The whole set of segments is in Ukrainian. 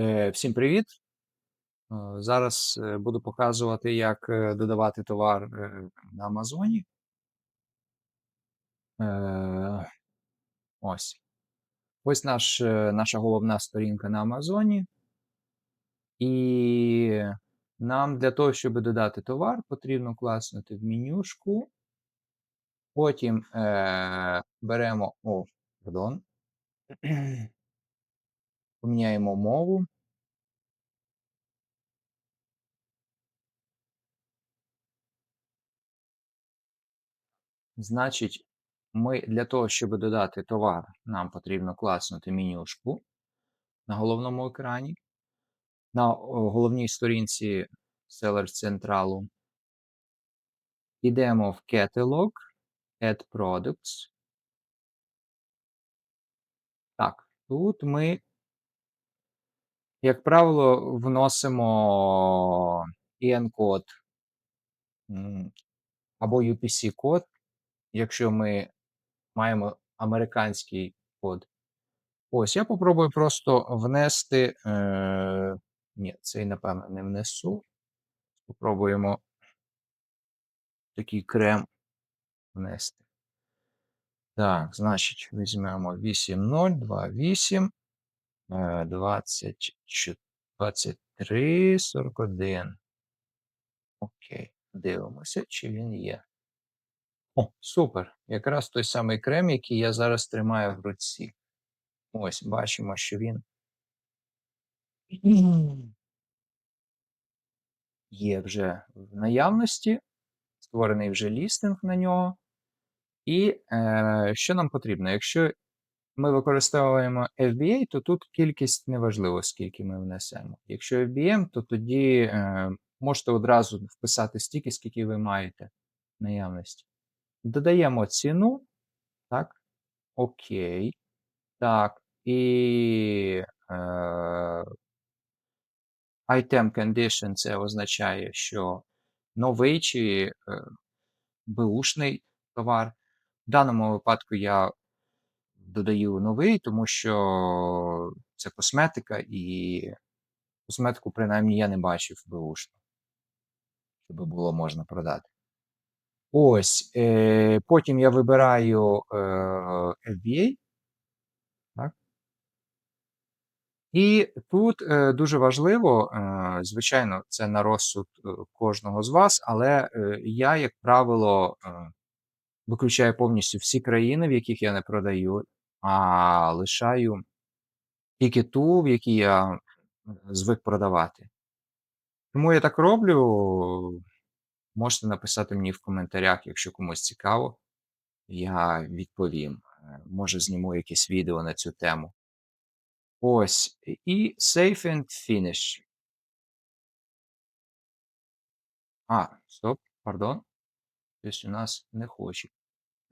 Е, Всім привіт! Е, Зараз е, буду показувати, як додавати товар на Амазоні. Ось. Ось наш, наша головна сторінка на Амазоні. І нам для того, щоб додати товар, потрібно класнути в менюшку. Потім е, беремо. О, пардон. Поміняємо мову. Значить, ми для того, щоб додати товар, нам потрібно класнути менюшку на головному екрані. На головній сторінці Seller Централу. Йдемо в Catalog, Add Products. Так, тут ми, як правило, вносимо EN-код або UPC-код, якщо ми маємо американський код. Ось, я попробую просто внести. Е, Ні, цей, напевно, не внесу. Попробуємо такий крем внести. Так, значить, візьмемо 8028 23 41. Окей, дивимося, чи він є. О, супер! Якраз той самий крем, який я зараз тримаю в руці. Ось, бачимо, що він є вже в наявності, створений вже лістинг на нього. І е, що нам потрібно? Якщо ми використовуємо FBA, то тут кількість неважливо, скільки ми внесемо. Якщо FBM, то тоді е, можете одразу вписати стільки, скільки ви маєте наявності. Додаємо ціну. Так. Окей. Так. І е, item condition це означає, що новий чи е, беушний товар. В даному випадку я додаю новий, тому що це косметика, і косметику, принаймні, я не бачив беушну, щоб було можна продати. Ось. Е, Потім я вибираю е, FBA. Так. І тут е, дуже важливо, е, звичайно, це на розсуд е, кожного з вас, але е, я, як правило, е, виключаю повністю всі країни, в яких я не продаю, а лишаю тільки ту, в якій я звик продавати. Тому я так роблю. Можете написати мені в коментарях, якщо комусь цікаво, я відповім. Е, може, зніму якесь відео на цю тему. Ось. І Save and Finish. А, стоп, пардон. Щось у нас не хоче.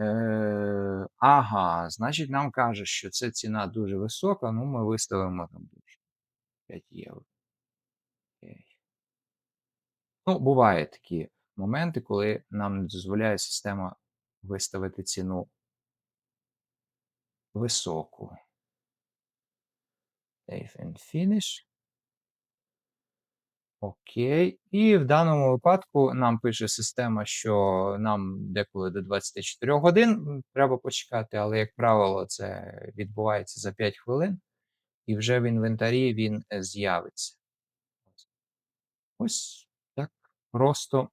Е, Ага, значить, нам каже, що це ціна дуже висока, ну ми виставимо там 5 євро. Окей. Ну, бувають такі моменти, коли нам не дозволяє система виставити ціну високу. Save and Finish. Окей. І в даному випадку нам пише система, що нам деколи до 24 годин треба почекати, але, як правило, це відбувається за 5 хвилин, і вже в інвентарі він е, з'явиться. Ось так просто